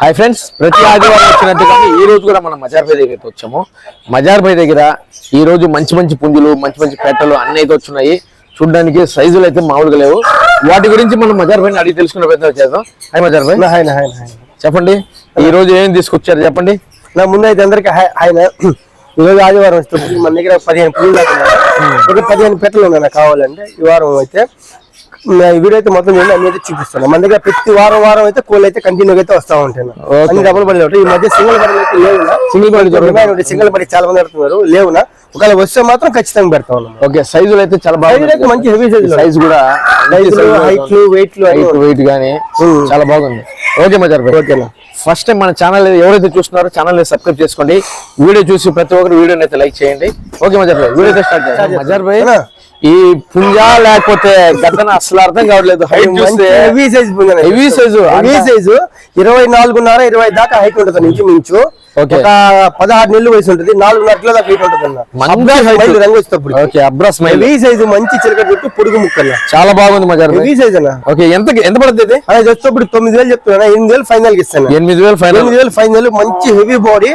Hi friends ప్రతి ఆదివారం వచ్చినట్టుగా ఈ రోజు కూడా మనం మజార్ భాయ్ దగ్గరికి వచ్చాము. మజార్ భాయ్ దగ్గర ఈ రోజు మంచి మంచి పుంజులు మంచి మంచి పెట్టలు అన్ని అయితే వచ్చున్నాయి చూడడానికి సైజులు అయితే మామూలుగా లేవు. వాటి గురించి మనం మజార్ భాయ్ అడిగి తెలుసుకునే ప్రయత్నం చేద్దాం. హాయ్ మజార్ భాయ్ హాయ్ హాయ్ చెప్పండి. ఈ రోజు ఏం తీసుకొచ్చారు చెప్పండి. నా ముందు అయితే అందరికి హాయ్ హాయ్ నా. ఈరోజు ఆదివారం వస్తుంది. మన దగ్గర పదిహేను ఉన్నాయి. ఒక పదిహేను పెట్టలు ఉన్నాయి నాకు కావాలంటే. ఈ వారం అయితే ఈ వీడియో అయితే మొత్తం చూడండి అన్ని అయితే చూపిస్తాను మన దగ్గర ప్రతి వారం వారం అయితే కోళ్ళు అయితే కంటిన్యూగా అయితే వస్తా Okay. అన్ని డబుల్ బడి ఈ మధ్య సింగిల్ బడి అయితే లేవునా సింగిల్ బడి. సింగిల్ బడి చాలా మంది పెడుతున్నారు లేవునా ఒకవేళ వస్తే మాత్రం ఖచ్చితంగా పెడతా ఉన్నాం ఓకే సైజులు అయితే చాలా అయితే మంచి size లో. సైజ్ కూడా హైట్ వెయిట్ హైట్ వెయిట్ గానీ Hmm. చాలా బాగుంది. ఓకే మజార్ ఓకేనా ఫస్ట్ టైం మన ఛానల్ ఎవరైతే చూస్తున్నారో ఛానల్ సబ్స్క్రైబ్ చేసుకోండి. వీడియో చూసి ప్రతి ఒక్కరు వీడియోని అయితే లైక్ చేయండి. ఓకే మజార్ భాయ్ వీడియో స్టార్ట్ చేద్దాం. మజార్ భాయ్? ఈ పుంజా లేకపోతే గద్దన అసలు అర్థం కావట్లేదు. హైట్ చూస్తే heavy size Heavy size. Heavy size ఇరవై నాలుగున్నర ఇరవై దాకా హైట్ ఉంటుంది నుంచి మించు. ఒక పదహారు నెలలు వయసు ఉంటుంది నాలుగున్నర కిలో దాకా హైట్ ఉంటుంది రంగు వచ్చేటప్పుడు ఓకే హెవీ సైజు మంచి చిలక చుట్టూ పొడుగు ముక్కలు. చాలా బాగుంది మజార్ భాయ్ హెవీ సైజ్ అన్న. ఓకే ఎంత ఎంత పడుతుంది అదే వచ్చేటప్పుడు తొమ్మిది వేలు చెప్తున్నా ఎనిమిది వేలు ఫైనల్ ఇస్తాను. ఎనిమిది వేలు ఫైనల్ ఎనిమిది వేలు ఫైనల్ మంచి హెవీ బాడీ.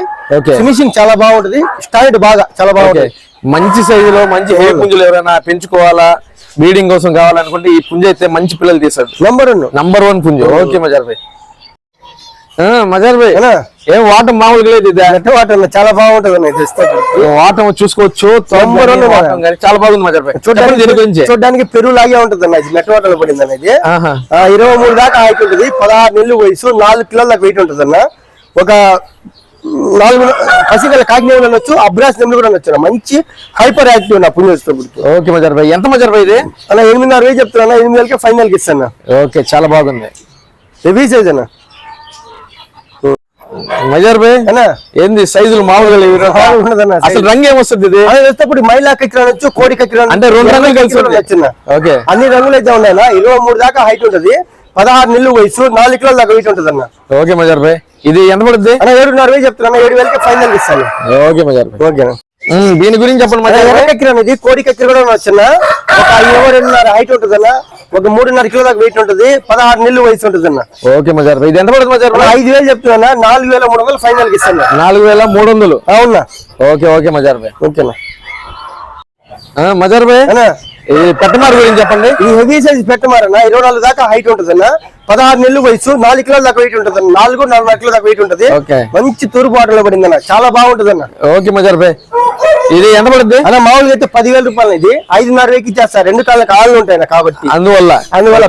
ఫినిషింగ్ చాలా బాగుంటది. స్టాండ్ బాగా చాలా బాగుంటది. మంచి సైజులో మంచి హే పుంజులు ఎవరైనా పెంచుకోవాలా? బ్రీడింగ్ కోసం కావాలనుకుంటే ఈ పుంజ అయితే మంచి పిల్లలు తీసాడు నంబర్ వన్ నంబర్ వన్ పుంజు. ఓకే మజార్ భాయ్. మజార్ భాయ్? ఏం వాటం మామూలుగా లేదు ఇది? వాటర్ చాలా బాగుంటది అన్న ఇది తెస్తే వాటం చూసుకోవచ్చు? వాటం కానీ చాలా బాగుంది మజార్ భాయ్. చూడడానికి చూడడానికి పెరుగు లాగే ఉంటది అన్న మెట్ట వాటర్ పడింది అనేది ఇరవై మూడు దాకా ఉంటుంది పదహారు నెలలు వయసు నాలుగు కిలోల దాకా వెయిట్ ఉంటుంది అన్న. ఒక నాలుగు పసిగల కాకినాడ అనొచ్చు అబ్రాస్ నెమ్మిడి కూడా అనొచ్చు. మంచి హైపర్ యాక్టివ్ నా పుణ్యస్తోపుడికి ఓకే మజార్ భాయ్. ఎంత మజార్ భాయ్ ఇది? అన్న ఎనిమిదిన్నర వేలు చెప్తున్నా ఎనిమిది వేలకి ఫైనల్కి ఇస్తాను ఓకే చాలా బాగుంది. హెవీ సైజ్ అన్న. మజార్ భాయ్ అన్న. ఏంది సైజులు మామూలుగా లేవు ఉండదన్న. అసలు రంగు ఏమొస్తుంది ఇది? అదే వేసేటప్పుడు మైలా కక్కిర అనొచ్చు కోడి కక్కిర అంటే రెండు రంగులు కలిసి అన్న. ఓకే. అన్ని రంగులు అయితే ఉన్నాయన్న ఇరవై మూడు దాకా హైట్ ఉంటది. పదహారు నెలలు వయసు నాలుగు కిలోల దాకా వెయిట్ ఉంటుంది అన్న ఓకే మజార్ భాయ్. ఇది ఎంత పడుతుంది ఏడున్నర వేలు చెప్తున్నా ఏడు వేలకి ఫైనల్ ఇస్తాను. ఓకే మజార్ ఉమ్, దీని గురించి చెప్పండి మజార్ కోడి కక్కిర కూడా వచ్చిన ఒక ఇరవై రెండున్నర హైట్ ఉంటుంది అన్న. ఒక మూడున్నర కిలో దాకా వెయిట్ ఉంటుంది. పదహారు నెలలు వయసు ఉంటుంది అన్న. ఓకే మజార్ ఇది ఎంత పడుతుంది మజార్ ఐదు వేలు చెప్తున్నా నాలుగు వేల మూడు వందలు ఫైనల్కి ఇస్తాను. నాలుగు వేల మూడు వందలు. అవునా? ఓకే ఓకే మజార్ భాయ్. ఓకేనా మజార్ భాయ్. పెట్టమారు గురించి చెప్పండి. ఈ హెవీ సైజ్ పెట్టమారన్న ఇరవై నాలుగు దాకా హైట్ ఉంటుంది అన్న పదహారు నెలలు వయసు నాలుగు కిలోల దాకా వెయిట్ ఉంటుంది నాలుగు నాలుగున్నర కిలో దాకా వెయిట్ ఉంటుంది. మంచి తూర్పు ఆటలో పడింది అన్న చాలా బాగుంటుంది అన్న ఓకే మజార్ భాయ్ ఇది ఎంత పడుతుంది అన్న మామూలుగా అయితే పదివేల రూపాయలు ఇది ఐదున్నర వేకి ఇచ్చేస్తారు రెండు కాళ్ళ కాళ్ళు ఉంటాయి కాబట్టి. అందువల్ల. అందువల్ల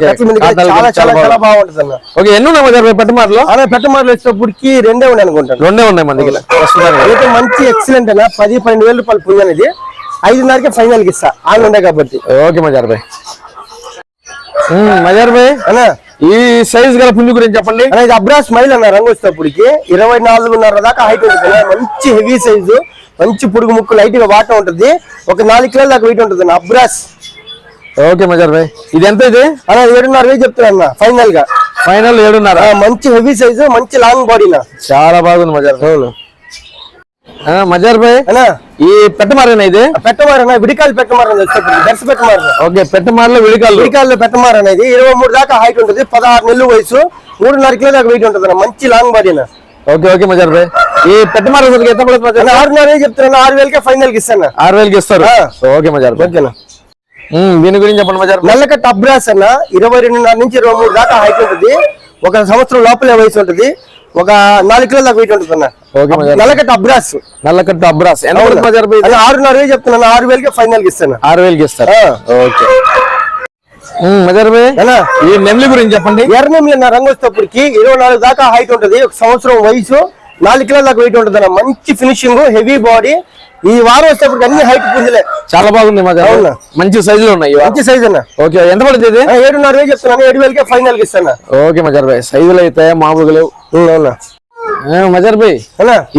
చాలా చాలా. బాగుంటుంది అన్న ఓకే ఎన్ని ఉన్నాయి మజార్ భాయ్ పెట్టమారులో? అలా పెట్టమాటలు వచ్చేటప్పటికి రెండే ఉన్నాయి అనుకుంటాను. రెండే ఉన్నాయి మన దగ్గర. మంచి ఎక్సలెంట్ అన్న. పది పన్నెండు వేల రూపాయలు పుణ్యం ఇది ఐదున్నరకే ఫైనల్కి ఇస్తా. ఆన్ ఉండే కాబట్టి. ఓకే మజార్ భాయ్. మజార్ భాయ్. అన్న. ఈ సైజ్ గల పుంజు గురించి చెప్పండి. ఇది అబ్రాస్ మైల్ అన్న రంగు వచ్చేటప్పటికి ఇరవై నాలుగున్నర దాకా హైట్ ఉంటుంది. మంచి హెవీ సైజు మంచి పుడుగు ముక్కు లైట్గా వాటర్ ఉంటుంది. ఒక నాలుగు కిలోల దాకా వెయిట్ ఉంటుంది అన్న అబ్రాస్ ఓకే మజార్ భాయ్. ఇది ఎంత ఇది? అన్న ఏడున్నర వేలు చెప్తున్నా అన్న ఫైనల్గా. ఫైనల్ ఏడున్నర. మంచి హెవీ సైజు మంచి లాంగ్ బాడీ నా చాలా బాగుంది మజార్ ఆ, మజార్ భాయ్. ఈ పెట్టమారేనా ఇది? పెట్టమారన్న విడికాలు వచ్చేటప్పటికి దర్శ పెట్టమారన్న ఓకే పెట్టమారలో విడికాళ్ళు విడికాల్లో పెట్టమార అనేది ఇరవై మూడు దాకా హైట్ ఉంటుంది పదహారు నెలలు వయసు మూడున్నర కిలో దాకా వెయిట్ ఉంటుంది మంచి long body okay okay Mazhar భాయ్. ఈ పెట్టమార ఎంత పడుతుంది ఆరున్నర చెప్తున్నా ఆరు వేలకే ఫైనల్కి ఇస్తాను ఆరు వేలకి ఇస్తారు. ఓకే మజార్ ఓకేనా? దీని గురించి చెప్పండి మజార్ నల్లకట్ట అబ్రాస్ అన్న ఇరవై రెండున్నర నుంచి ఇరవై మూడు దాకా హైట్ ఉంటుంది. ఒక సంవత్సరం లోపలే వయసు ఉంటుంది. ఒక నాలుగు కిలో దాకా వెయిట్ ఉంటుంది అన్న నల్లకట్ట అబ్రాస్. నల్లకట్టు ఆరున్నర వేలు చెప్తున్నాను ఆరు వేలకే ఫైనల్ ఇస్తాను. ఆరు వేలకి. ఓకే. ఈ నెమ్లి గురించి చెప్పండి. ఎర్రనెమ్మి అన్న రంగు వచ్చేటప్పటికి ఇరవై నాలుగు దాకా హైట్ ఉంటుంది. ఒక సంవత్సరం వయసు నాలుగు కిలో దాకా వెయిట్ ఉంటుంది అన్న మంచి ఫినిషింగ్ హెవీ బాడీ ఈ వారం వచ్చేటప్పటికి అన్ని హైట్ పుంజలే. చాలా బాగుంది అవునా? మంచి సైజులో ఉన్నాయి ఇవి. మంచి సైజ్ అన్న. ఓకే ఎంత పడుతుంది ఏడున్నర వేలు చెప్తున్నాను ఏడు వేలకే ఫైనల్కి ఇస్తాను ఓకే మజార్ భాయ్ సైజులు అయితే మామూలుగా లేవు. అవునా? మజార్ భాయ్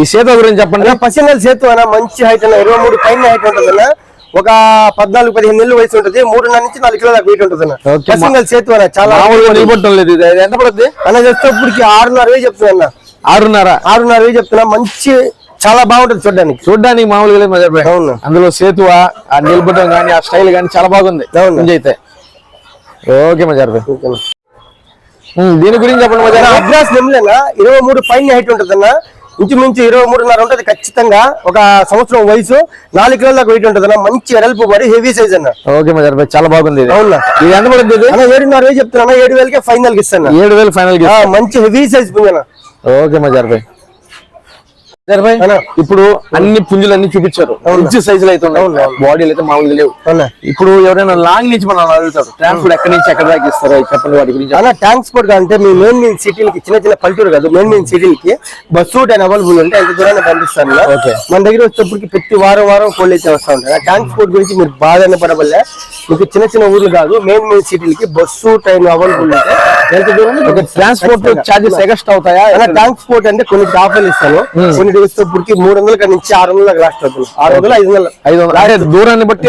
ఈ సీత గురించి చెప్పండి. పసినల్ సేతు అన్న మంచి హైట్ అన్న ఇరవై మూడు పైన హైట్ ఉంటుంది అన్న. ఒక పద్నాలుగు పదిహేను నెలలు వయసు ఉంటుంది. మూడున్నర నుంచి నాలుగు కిలో దాకా వెయిట్ ఉంటుంది అన్న. పసినల్ సేతు అన్న చాలా నిలబట్టం లేదు ఇది. ఎంత పడుతుంది అన్న వచ్చేటప్పటికి ఆరున్నర వేలు చెప్తున్నా అన్న. ఆరున్నర? ఆరున్నర వేలు చెప్తున్నా. మంచి చాలా బాగుంటుంది చూడడానికి. చూడ్డానికి మామూలుగా మజార్ భాయ్ అవును. అందులో సేతువ ఆ నిలబడడం కానీ ఆ స్టైల్ కానీ చాలా బాగుంది. అయితే ఓకే మజార్ భాయ్ దీని గురించి చెప్పండి. అడ్రస్ నెమ్లేనా ఇరవై మూడు పైన హైట్ ఉంటుందన్న. ఇంచుమించు ఇరవై మూడున్నర ఉంటుంది ఖచ్చితంగా. ఒక సంవత్సరం వయసు. నాలుగు కిలోల దాకా వెయిట్ ఉంటుందన్న. మంచి వెడల్పు పడి హెవీ సైజ్ అన్న. ఓకే మజార్ భాయ్ చాలా బాగుంది ఇది. అవునా? ఇది ఎంత పడుతుంది అన్న ఏడున్నర వేలు చెప్తున్నా ఏడు వేలకే ఫైనల్కి ఇస్తాను ఏడు వేలు ఫైనల్ మంచి హెవీ సైజ్ పుంజన ఓకే మజార్ భాయ్ అన్న. ఇప్పుడు అన్ని. పుంజులు అన్ని చూపించారు. మంచి సైజులు అయితే ఉన్నాయి. బాడీలు అయితే మామూలుగా లేవు. ఇప్పుడు ఎవరైనా లాంగ్ నుంచి మనం అడుగుతారు ట్రాన్స్పోర్ట్ ఎక్కడి నుంచి ఎక్కడ దాకా ఇస్తారో చెప్పండి వాటి గురించి. అలా ట్రాన్స్పోర్ట్ అంటే మీ మెయిన్ మెయిన్ సిటీలకి చిన్న చిన్న పల్లెటూరు కాదు మెయిన్ మెయిన్ సిటీలకి బస్ రూట్ అని అవైలబుల్ ఉంటే ఎంత దూరాన్ని పంపిస్తాను. మన దగ్గర వచ్చేప్పటికి ప్రతి వారం వారం కోళ్ళు అయితే వస్తూ ఉంటాయి. ఆ ట్రాన్స్పోర్ట్ గురించి మీరు బాధ పడవల్లే. మీకు చిన్న చిన్న ఊర్లు కాదు మెయిన్ మెయిన్ సిటీలకి బస్సు ట్రైన్ అవైలబుల్ ఉంటే ఎంత దూరం? ట్రాన్స్పోర్ట్ చార్జెస్ ఎగస్ట్ అవుతాయా? అలా ట్రాన్స్పోర్ట్ అంటే కొన్ని ఆఫర్లు ఇస్తాను. కొన్ని వచ్చేప్పటికి మూడు వందల కాడి నుంచి ఆరు వందల లాస్ట్ అవుతుంది. ఆరు వందలు ఐదు వందలు. ఐదు వందలు. దూరాన్ని బట్టి.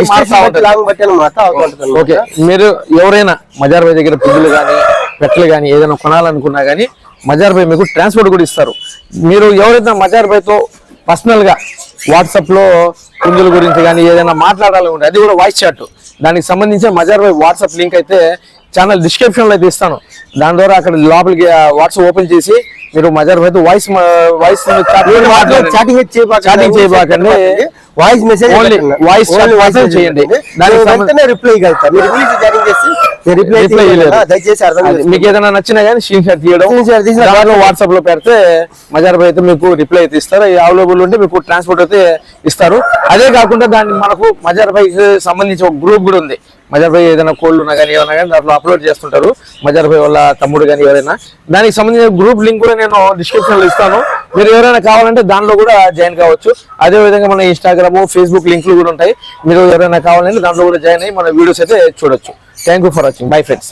లాంగ్ బట్టి అనమాట ఓకే. మీరు ఎవరైనా మజార్ భాయ్ దగ్గర పువ్వులు కానీ పెట్టలు కానీ ఏదైనా కొనాలనుకున్నా కానీ మజార్ భాయ్ మీకు ట్రాన్స్పోర్ట్ కూడా ఇస్తారు. మీరు ఎవరైతే మజార్ భాయ్తో గా వాట్సాప్లో పుంజుల గురించి కానీ ఏదైనా మాట్లాడాలనుకుంటే అది కూడా వాయిస్ చాట్ దానికి సంబంధించి మజార్ భాయ్ వాట్సాప్ లింక్ అయితే ఛానల్ డిస్క్రిప్షన్లో అయితే ఇస్తాను. దాని ద్వారా అక్కడ లోపలికి వాట్సాప్ ఓపెన్ చేసి మీరు Mazhar voice voice chatting chatting చేయబాకండి. Voice message మాత్రం చేయండి. దానికి రిప్లై ఇవ్వగలుగుతా మీరు ఇంగ్లీష్ చాటింగ్ చేసి రిప్లై. దయచేసి అర్థం మీకు ఏదైనా నచ్చినా కానీ స్క్రీన్ షాట్ తీయడం. వాట్సాప్లో పెడితే మజార్ భాయ్ అయితే మీకు రిప్లై అయితే ఇస్తారు. అవైలబుల్ ఉంటే మీకు ట్రాన్స్పోర్ట్ అయితే ఇస్తారు. అదే కాకుండా దాన్ని మనకు మజార్ భాయ్ సంబంధించి ఒక గ్రూప్ కూడా ఉంది. మజార్ భాయ్ ఏదైనా కోళ్ళు ఉన్నా కానీ ఏమైనా కానీ దాంట్లో అప్లోడ్ చేస్తుంటారు. మజార్ భాయ్ వాళ్ళ తమ్ముడు కానీ ఎవరైనా. దానికి సంబంధించిన గ్రూప్ లింక్ కూడా నేను డిస్క్రిప్షన్లో ఇస్తాను. మీరు ఎవరైనా కావాలంటే దాంట్లో కూడా జాయిన్ కావచ్చు. అదే విధంగా మన ఇన్స్టాగ్రామ్ ఫేస్బుక్ లింక్లు కూడా ఉంటాయి. మీరు ఎవరైనా కావాలంటే దాంట్లో కూడా జాయిన్ అయ్యి మన వీడియోస్ అయితే చూడొచ్చు. Thank you for watching bye friends